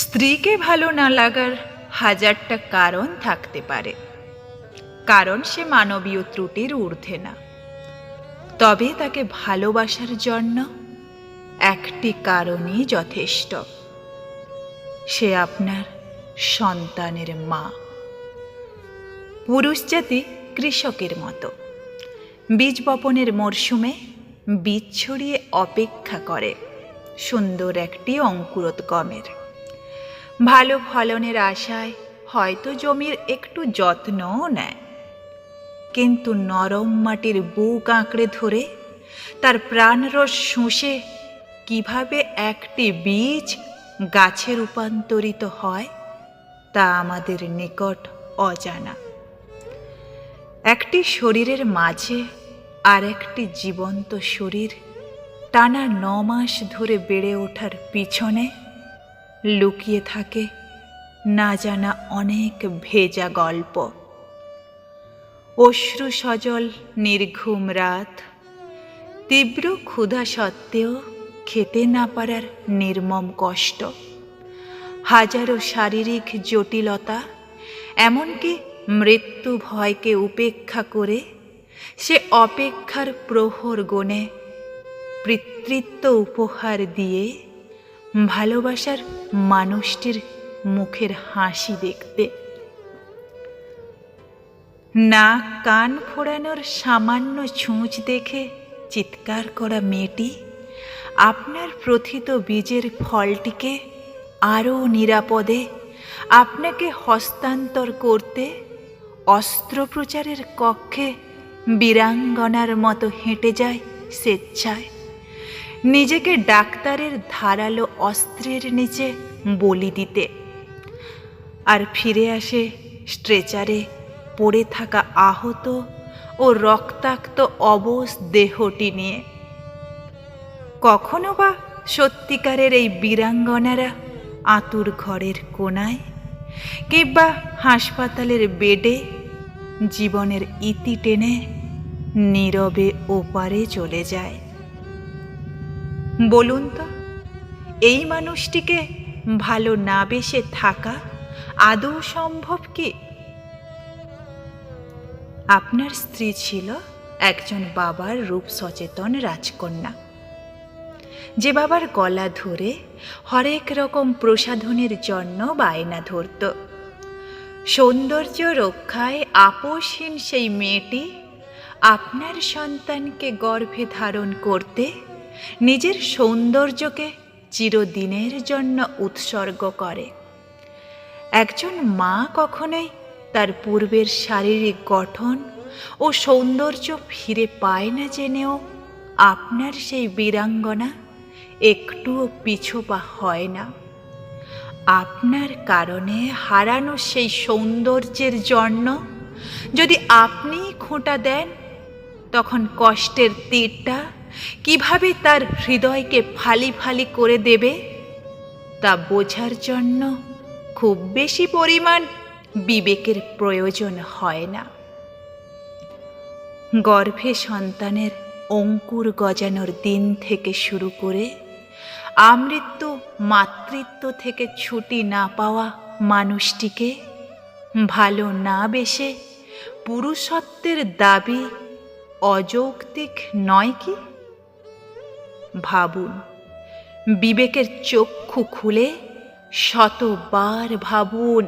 স্ত্রীকে ভালো না লাগার হাজারটা কারণ থাকতে পারে। কারণ সে মানবীয় ত্রুটির ঊর্ধ্বে না। তবে তাকে ভালোবাসার জন্য একটি কারণই যথেষ্ট। সে আপনার সন্তানের মা। পুরুষ জাতি কৃষকের মতো। বীজ বপনের মরশুমে বীজ ছড়িয়ে অপেক্ষা করে সুন্দর একটি অঙ্কুরোদ্গমের। ভালো ফলনের আশায় হয়তো জমির একটু যত্নও নেয়। কিন্তু নরম মাটির বুক আঁকড়ে ধরে তার প্রাণরস শুষে কীভাবে একটি বীজ গাছে রূপান্তরিত হয় তা আমাদের নিকট অজানা। একটি শরীরের মাঝে আর একটি জীবন্ত শরীর টানা ন মাস ধরে বেড়ে ওঠার পিছনে লুকিয়ে থাকে, না জানা অনেক ভেজা গল্প। অশ্রু সজল, নির্ঘুম রাত, তীব্র ক্ষুধা সত্ত্বেও খেতে না পারার নির্মম কষ্ট। হাজারো শারীরিক জটিলতা, এমনকি মৃত্যু ভয়কে উপেক্ষা করে সে অপেক্ষার প্রহর গণে পিতৃত্ব উপহার দিয়ে ভালোবাসার মানুষটির মুখের হাসি দেখতে। না কান ফোড়ানোর সামান্য ছুঁচ দেখে চিৎকার করা মেয়েটি আপনার প্রথিত বীজের ফলটিকে আরও নিরাপদে আপনাকে হস্তান্তর করতে অস্ত্রোপচারের কক্ষে বীরাঙ্গনার মতো হেঁটে যায় স্বেচ্ছায়। নিজেকে ডাক্তারের ধারালো অস্ত্রের নিচে বলি দিতে। আর ফিরে আসে স্ট্রেচারে পড়ে থাকা আহত ও রক্তাক্ত অবস দেহটি নিয়ে। কখনো বা সত্যিকারের এই বীরাঙ্গনারা আতুর ঘরের কোনায় কিংবা হাসপাতালের বেডে জীবনের ইতি টেনে নীরবে ওপারে চলে যায়। বলুন তো, এই মানুষটিকে ভালো না বেসে থাকা আদৌ সম্ভব কি? আপনার স্ত্রী ছিল একজন বাবার রূপ সচেতন রাজকন্যা। যে বাবার গলা ধরে হরেক রকম প্রসাধনের জন্য বায়না ধরত। সৌন্দর্য রক্ষায় আপোষহীন সেই মেয়েটি আপনার সন্তানকে গর্ভে ধারণ করতে নিজের সৌন্দর্যকে চিরদিনের জন্য উৎসর্গ করে। একজন মা কখনোই তার পূর্বের শারীরিক গঠন ও সৌন্দর্য ফিরে পায় না জেনেও আপনার সেই বীরাঙ্গনা একটুও পিছোপা হয় না। আপনার কারণে হারানো সেই সৌন্দর্যের জন্য যদি আপনি খোঁটা দেন, তখন কষ্টের তীরটা কীভাবে তার হৃদয়কে ফালি ফালি করে দেবে? তা বোঝার জন্য খুব বেশি পরিমাণ বিবেকের প্রয়োজন হয় না। গর্ভে সন্তানের অঙ্কুর গজানোর দিন থেকে শুরু করে আমৃত্যু মাতৃত্ব থেকে ছুটি না পাওয়া মানুষটিকে ভালো না বেশে পুরুষত্বের দাবি অযৌক্তিক নয় কি? ভাবুন। বিবেকের চক্ষু খুলে শতবার ভাবুন।